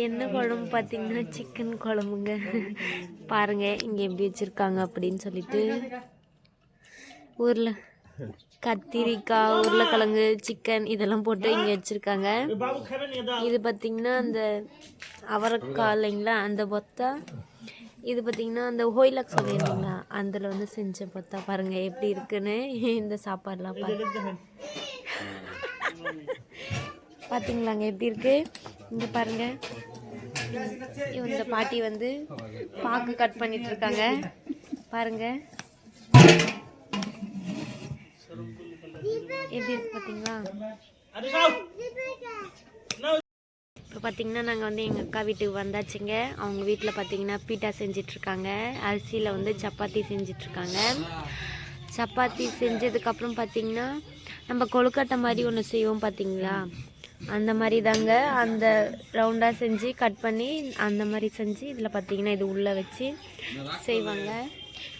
என்ன குழம்பு பார்த்தீங்கன்னா சிக்கன் குழம்புங்க. பாருங்க இங்கே எப்படி வச்சுருக்காங்க அப்படின்னு சொல்லிட்டு. ஊரில் கத்திரிக்காய் உருளைக்கிழங்கு சிக்கன் இதெல்லாம் போட்டு இங்கே வச்சுருக்காங்க. இது பார்த்தீங்கன்னா அந்த அவரைக்காய் இல்லைங்களா அந்த பொத்தா. இது பார்த்தீங்கன்னா அந்த ஹோய்லக் சொல்லியிருந்தீங்களா அதில் வந்து செஞ்ச பொத்தா. பாருங்கள் எப்படி இருக்குன்னு இந்த சாப்பாடுலாம் பாருங்க. பார்த்தீங்களாங்க எப்படி இருக்கு? இங்கே பாருங்க. இந்த பாட்டி வந்து பாக்கு கட் பண்ணிட்டு இருக்காங்க. பாருங்க. எப்படி இருக்கு பார்த்தீங்களா இப்போ பார்த்தீங்கன்னா நாங்கள் வந்து எங்கள் அக்கா வீட்டுக்கு வந்தாச்சுங்க. அவங்க வீட்டில் பார்த்தீங்கன்னா பீட்டா செஞ்சிட்ருக்காங்க அரிசியில் வந்து சப்பாத்தி செஞ்சிட்ருக்காங்க சப்பாத்தி செஞ்சதுக்கப்புறம் பார்த்தீங்கன்னா நம்ம கொழுக்கட்டை மாதிரி ஒன்று செய்வோம் பார்த்தீங்களா அந்த மாதிரி தாங்க. அந்த ரவுண்டாக செஞ்சு கட் பண்ணி அந்த மாதிரி செஞ்சு இதில் பார்த்தீங்கன்னா இது உள்ளே வச்சு செய்வாங்க.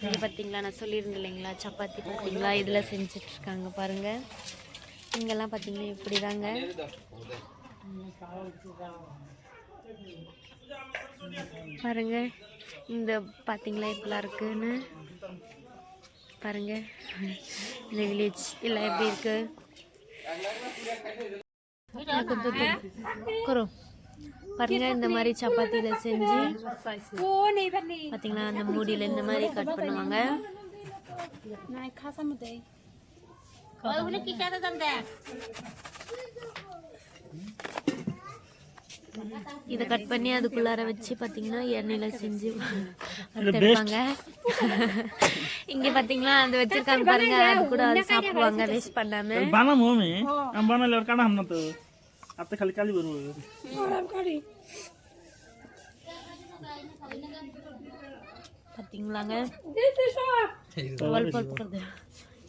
இது பார்த்தீங்களா நான் சொல்லியிருந்தேன் இல்லைங்களா? சப்பாத்தி பார்த்தீங்களா இதில் செஞ்சிட்ருக்காங்க பாருங்கள் இங்கெல்லாம் பார்த்தீங்கன்னா இப்படி தாங்க பாருங்க. இந்த பார்த்தீங்களா இப்படிலாம் இருக்குன்னு. பாருங்க. இந்த வில்லேஜ் எல்லாம் எப்படி இருக்குது கரோ பாருங்க இந்த மாதிரி சப்பாத்தியில செஞ்சு பாத்தீங்களா அந்த மூடியில இந்த மாதிரி கட் பண்ணுவாங்க. இதை கட் பண்ணி அதுக்குள்ளார வச்சு பார்த்தீங்கன்னா எண்ணெயில செஞ்சு எடுப்பாங்க இங்க பாத்தீங்களா அந்த வச்சிருக்காங்க பாருங்க அது கூட சாப்பிடுவாங்க வேஸ்ட் பண்ணாம. आता खाली काली बरोबर பார்த்தீங்களாங்க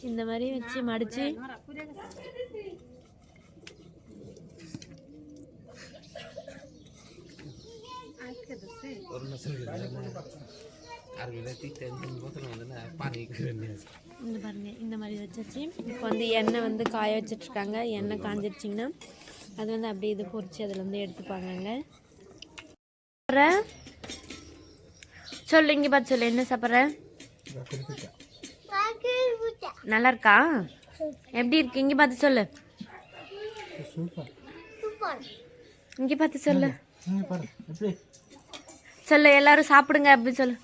இந்த மாதிரி வச்சு மடிச்சு இந்த பாருங்க இந்த மாதிரி வச்சாச்சு இப்போ வந்து எண்ணெய் வந்து காய வச்சிட்ருக்காங்க. எண்ணெய் காஞ்சிடுச்சிங்கன்னா அது வந்து அப்படியே இது பொறிச்சு அதில் வந்து எடுத்துப்பாங்கங்க. சொல்லு இங்கே பார்த்து சொல்லு என்ன சாப்பிட்ற? நல்லா இருக்கா? எப்படி இருக்கு? இங்கே பார்த்து சொல்லு. இங்கே பார்த்து சொல்லு. சொல்லு எல்லாரும் சாப்பிடுங்க அப்படி சொல்லு.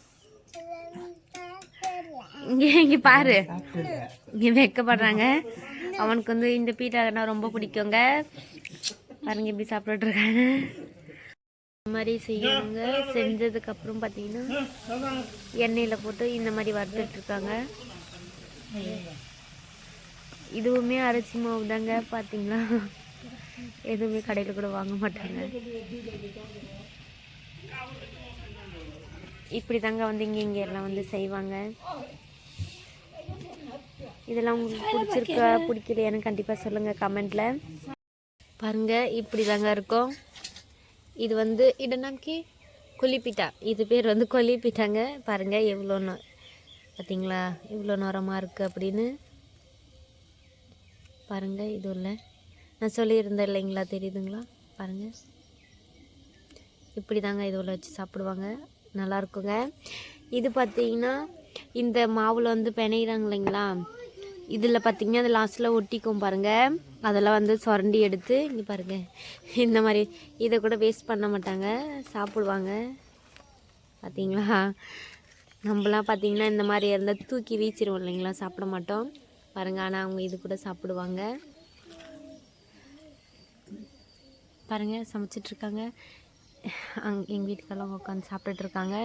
இங்கே இங்கே பாரு. இங்கே வைக்கப்படுறாங்க. அவனுக்கு வந்து இந்த பீட்டானா ரொம்ப பிடிக்குங்க. பாருங்க எப்படி சாப்பிட்டுட்டு இந்த மாதிரி செய்யணுங்க செஞ்சதுக்கு அப்புறம் பார்த்தீங்கன்னா எண்ணெயில் போட்டு இந்த மாதிரி வறுத்துட்டு இருக்காங்க. இதுவுமே அரிசி மாவு தாங்க பார்த்தீங்களா? எதுவுமே கடையில் கூட வாங்க மாட்டாங்க. இப்படி தாங்க வந்து இங்கே இங்கே எல்லாம் வந்து செய்வாங்க. இதெல்லாம் உங்களுக்கு பிடிச்சிருக்கா பிடிக்கலையான்னு கண்டிப்பாக சொல்லுங்கள் கமெண்ட்டில் பாருங்க இப்படி தாங்க இருக்கும். இது வந்து இது நமக்கு கொல்லிப்பிட்டா. இது பேர் வந்து கொல்லிப்பிட்டாங்க. பாருங்க எவ்வளோ பார்த்தீங்களா இவ்வளோ நோரமாக இருக்குது அப்படின்னு. பாருங்க இது இல்லை நான் சொல்லியிருந்தேன் இல்லைங்களா தெரியுதுங்களா? பாருங்க. இப்படி தாங்க இது உள்ள வச்சு சாப்பிடுவாங்க. நல்லா இருக்குங்க. இது பார்த்தீங்கன்னா இந்த மாவில் வந்து பிணையிறாங்க இல்லைங்களா? இதில் பார்த்தீங்கன்னா அது லாஸ்ட்டில் ஒட்டிக்கும் பாருங்கள் அதெல்லாம் வந்து சுரண்டி எடுத்து இங்கே பாருங்கள் இந்த மாதிரி இதை கூட வேஸ்ட் பண்ண மாட்டாங்க. சாப்பிடுவாங்க. பார்த்தீங்களா நம்மலாம் பார்த்தீங்கன்னா இந்த மாதிரி இருந்தால் தூக்கி வீச்சிருவோம் இல்லைங்களா? சாப்பிட மாட்டோம். பாருங்கள் ஆனால் அவங்க இது கூட சாப்பிடுவாங்க. பாருங்கள் சமைச்சிட்ருக்காங்க அங் எங்கள் வீட்டுக்கெல்லாம் உட்காந்து சாப்பிட்டுட்ருக்காங்க